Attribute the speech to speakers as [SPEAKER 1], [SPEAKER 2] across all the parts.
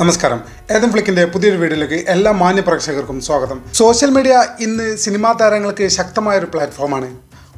[SPEAKER 1] നമസ്കാരം. ഏതം ഫ്ലിക്കിന്റെ പുതിയൊരു വീഡിയോയിലേക്ക് എല്ലാ മാന്യ പ്രേക്ഷകർക്കും സ്വാഗതം. സോഷ്യൽ മീഡിയ ഇന്ന് സിനിമാ താരങ്ങൾക്ക് ശക്തമായ ഒരു പ്ലാറ്റ്ഫോമാണ്.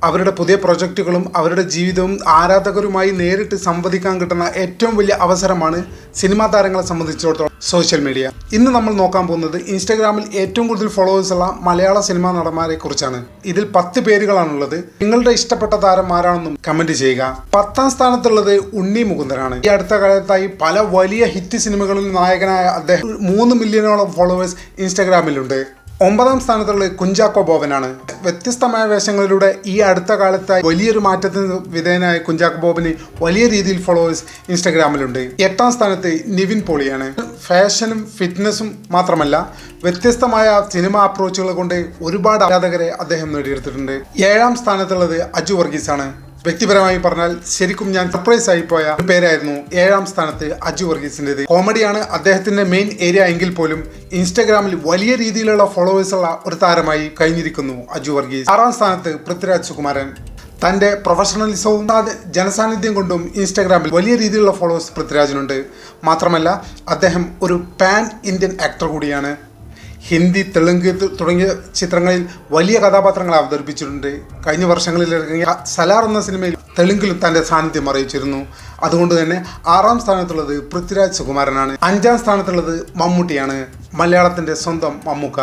[SPEAKER 1] അവരുടെ പുതിയ പ്രൊജക്റ്റുകളും അവരുടെ ജീവിതവും ആരാധകരുമായി നേരിട്ട് സംവദിക്കാൻ കിട്ടുന്ന ഏറ്റവും വലിയ അവസരമാണ് സിനിമാ താരങ്ങളെ സംബന്ധിച്ചിടത്തോളം സോഷ്യൽ മീഡിയ. ഇന്ന് നമ്മൾ നോക്കാൻ പോകുന്നത് ഇൻസ്റ്റാഗ്രാമിൽ ഏറ്റവും കൂടുതൽ ഫോളോവേഴ്സ് ഉള്ള മലയാള സിനിമാ നടന്മാരെ കുറിച്ചാണ്. ഇതിൽ പത്ത് പേരുകളാണുള്ളത്. നിങ്ങളുടെ ഇഷ്ടപ്പെട്ട താരം ആരാണെന്നും കമന്റ് ചെയ്യുക. പത്താം സ്ഥാനത്തുള്ളത് ഉണ്ണി മുകുന്ദനാണ്. ഈ അടുത്ത കാലത്തായി പല വലിയ ഹിറ്റ് സിനിമകളിൽ നായകനായ അദ്ദേഹം മൂന്ന് മില്യണോളം ഫോളോവേഴ്സ് ഇൻസ്റ്റാഗ്രാമിലുണ്ട്. ഒമ്പതാം സ്ഥാനത്തുള്ള കുഞ്ചാക്കോ ബോബനാണ്. വ്യത്യസ്തമായ വേഷങ്ങളിലൂടെ ഈ അടുത്ത കാലത്തായി വലിയൊരു മാറ്റത്തിന് വിധേയനായ കുഞ്ചാക്കോ ബോബന് വലിയ രീതിയിൽ ഫോളോവേഴ്സ് ഇൻസ്റ്റാഗ്രാമിലുണ്ട്. എട്ടാം സ്ഥാനത്ത് നിവിൻ പോളിയാണ്. ഫാഷനും ഫിറ്റ്നസും മാത്രമല്ല വ്യത്യസ്തമായ സിനിമ അപ്രോച്ചുകൾ കൊണ്ട് ഒരുപാട് ആരാധകരെ അദ്ദേഹം നേടിയെടുത്തിട്ടുണ്ട്. ഏഴാം സ്ഥാനത്തുള്ളത് അജു വർഗീസാണ്. വ്യക്തിപരമായി പറഞ്ഞാൽ ശരിക്കും ഞാൻ സർപ്രൈസ് ആയി പോയ പേരായിരുന്നു ഏഴാം സ്ഥാനത്ത് അജു വർഗീസിന്റെത്. കോമഡിയാണ് അദ്ദേഹത്തിന്റെ മെയിൻ ഏരിയ എങ്കിൽ പോലും ഇൻസ്റ്റാഗ്രാമിൽ വലിയ രീതിയിലുള്ള ഫോളോവേഴ്സ് ഉള്ള ഒരു താരമായി കഴിഞ്ഞിരിക്കുന്നു അജു വർഗീസ്. ആറാം സ്ഥാനത്ത് പൃഥ്വിരാജ് സുകുമാരൻ. തന്റെ പ്രൊഫഷണലിസവും ജനസാന്നിധ്യം കൊണ്ടും ഇൻസ്റ്റാഗ്രാമിൽ വലിയ രീതിയിലുള്ള ഫോളോവേഴ്സ് പൃഥ്വിരാജിനുണ്ട്. മാത്രമല്ല അദ്ദേഹം ഒരു പാൻ ഇന്ത്യൻ ആക്ടർ കൂടിയാണ്. ഹിന്ദി തെലുങ്ക് തുടങ്ങിയ ചിത്രങ്ങളിൽ വലിയ കഥാപാത്രങ്ങളെ അവതരിപ്പിച്ചിട്ടുണ്ട്. കഴിഞ്ഞ വർഷങ്ങളിൽ ഇറങ്ങിയ സലാർ എന്ന സിനിമയിൽ തെലുങ്കിലും തന്റെ സാന്നിധ്യം അറിയിച്ചിരുന്നു. അതുകൊണ്ട് തന്നെ ആറാം സ്ഥാനത്തുള്ളത് പൃഥ്വിരാജ് സുകുമാരനാണ്. അഞ്ചാം സ്ഥാനത്തുള്ളത് മമ്മൂട്ടിയാണ്. മലയാളത്തിന്റെ സ്വന്തം മമ്മൂക്ക.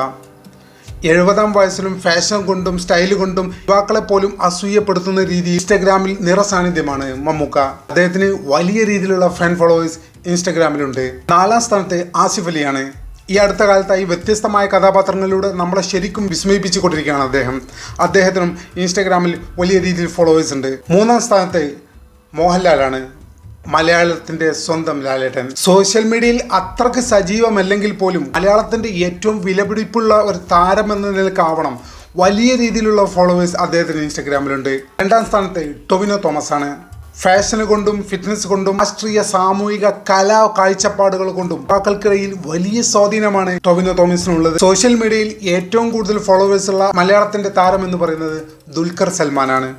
[SPEAKER 1] എഴുപതാം വയസ്സിലും ഫാഷൻ കൊണ്ടും സ്റ്റൈൽ കൊണ്ടും യുവാക്കളെ പോലും അസൂയപ്പെടുത്തുന്ന രീതി ഇൻസ്റ്റഗ്രാമിൽ നിറസാന്നിധ്യമാണ് മമ്മൂക്ക. അദ്ദേഹത്തിന് വലിയ രീതിയിലുള്ള ഫാൻ ഫോളോവേഴ്സ് ഇൻസ്റ്റഗ്രാമിലുണ്ട്. നാലാം സ്ഥാനത്ത് ആസിഫ് അലിയാണ്. ഈ അടുത്ത കാലത്തായി വ്യത്യസ്തമായ കഥാപാത്രങ്ങളിലൂടെ നമ്മളെ ശരിക്കും വിസ്മയിപ്പിച്ചുകൊണ്ടിരിക്കുകയാണ് അദ്ദേഹം. അദ്ദേഹത്തിനും ഇൻസ്റ്റാഗ്രാമിൽ വലിയ രീതിയിൽ ഫോളോവേഴ്സ് ഉണ്ട്. മൂന്നാം സ്ഥാനത്ത് മോഹൻലാലാണ് മലയാളത്തിന്റെ സ്വന്തം ലാലേട്ടൻ. സോഷ്യൽ മീഡിയയിൽ അത്രയ്ക്ക് സജീവമല്ലെങ്കിൽ പോലും മലയാളത്തിന്റെ ഏറ്റവും വിലപിടിപ്പുള്ള ഒരു താരം എന്ന നിലക്കാവണം വലിയ രീതിയിലുള്ള ഫോളോവേഴ്സ് അദ്ദേഹത്തിന് ഇൻസ്റ്റഗ്രാമിലുണ്ട്. രണ്ടാം സ്ഥാനത്ത് ടൊവിനോ തോമസ് ആണ് ഫാഷന് കൊണ്ടും ഫിറ്റ്നസ് കൊണ്ടും രാഷ്ട്രീയ സാമൂഹിക കലാ കാഴ്ചപ്പാടുകൾ കൊണ്ടും യുവാക്കൾക്കിടയിൽ വലിയ സ്വാധീനമാണ് ടൊവിനോ തോമസിനുള്ളത്. സോഷ്യൽ മീഡിയയിൽ ഏറ്റവും കൂടുതൽ ഫോളോവേഴ്സ് ഉള്ള മലയാളത്തിന്റെ താരം എന്ന് പറയുന്നത് ദുൽഖർ സൽമാനാണ്.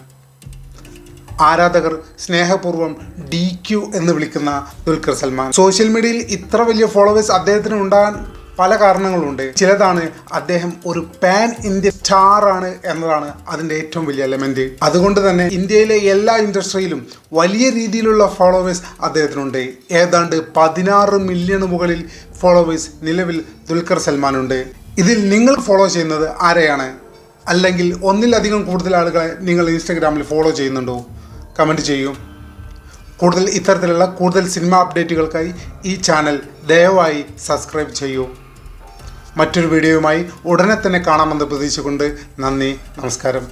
[SPEAKER 1] ആരാധകർ സ്നേഹപൂർവം ഡി ക്യു എന്ന് വിളിക്കുന്ന ദുൽഖർ സൽമാൻ. സോഷ്യൽ മീഡിയയിൽ ഇത്ര വലിയ ഫോളോവേഴ്സ് അദ്ദേഹത്തിന് ഉണ്ടാകാൻ പല കാരണങ്ങളുണ്ട്. ചിലതാണ് അദ്ദേഹം ഒരു പാൻ ഇന്ത്യൻ സ്റ്റാർ ആണ് എന്നതാണ് അതിന്റെ ഏറ്റവും വലിയ എലമെന്റ് അതുകൊണ്ട് തന്നെ ഇന്ത്യയിലെ എല്ലാ ഇൻഡസ്ട്രിയിലും വലിയ രീതിയിലുള്ള ഫോളോവേഴ്സ് അദ്ദേഹത്തിനുണ്ട്. ഏതാണ്ട് പതിനാറ് മില്യണ് മുകളിൽ ഫോളോവേഴ്സ് നിലവിൽ ദുൽഖർ സൽമാനുണ്ട് ഇതിൽ നിങ്ങൾ ഫോളോ ചെയ്യുന്നത് ആരെയാണ്? അല്ലെങ്കിൽ ഒന്നിലധികം കൂടുതൽ ആളുകളെ നിങ്ങൾ ഇൻസ്റ്റഗ്രാമിൽ ഫോളോ ചെയ്യുന്നുണ്ടോ? കമന്റ് ചെയ്യൂ. കൂടുതൽ ഇത്തരത്തിലുള്ള കൂടുതൽ സിനിമ അപ്ഡേറ്റുകൾക്കായി ഈ ചാനൽ ദയവായി സബ്സ്ക്രൈബ് ചെയ്യൂ. മറ്റൊരു വീഡിയോയുമായി ഉടനെ തന്നെ കാണാമെന്ന് പ്രതീക്ഷിച്ചുകൊണ്ട് നന്ദി നമസ്കാരം.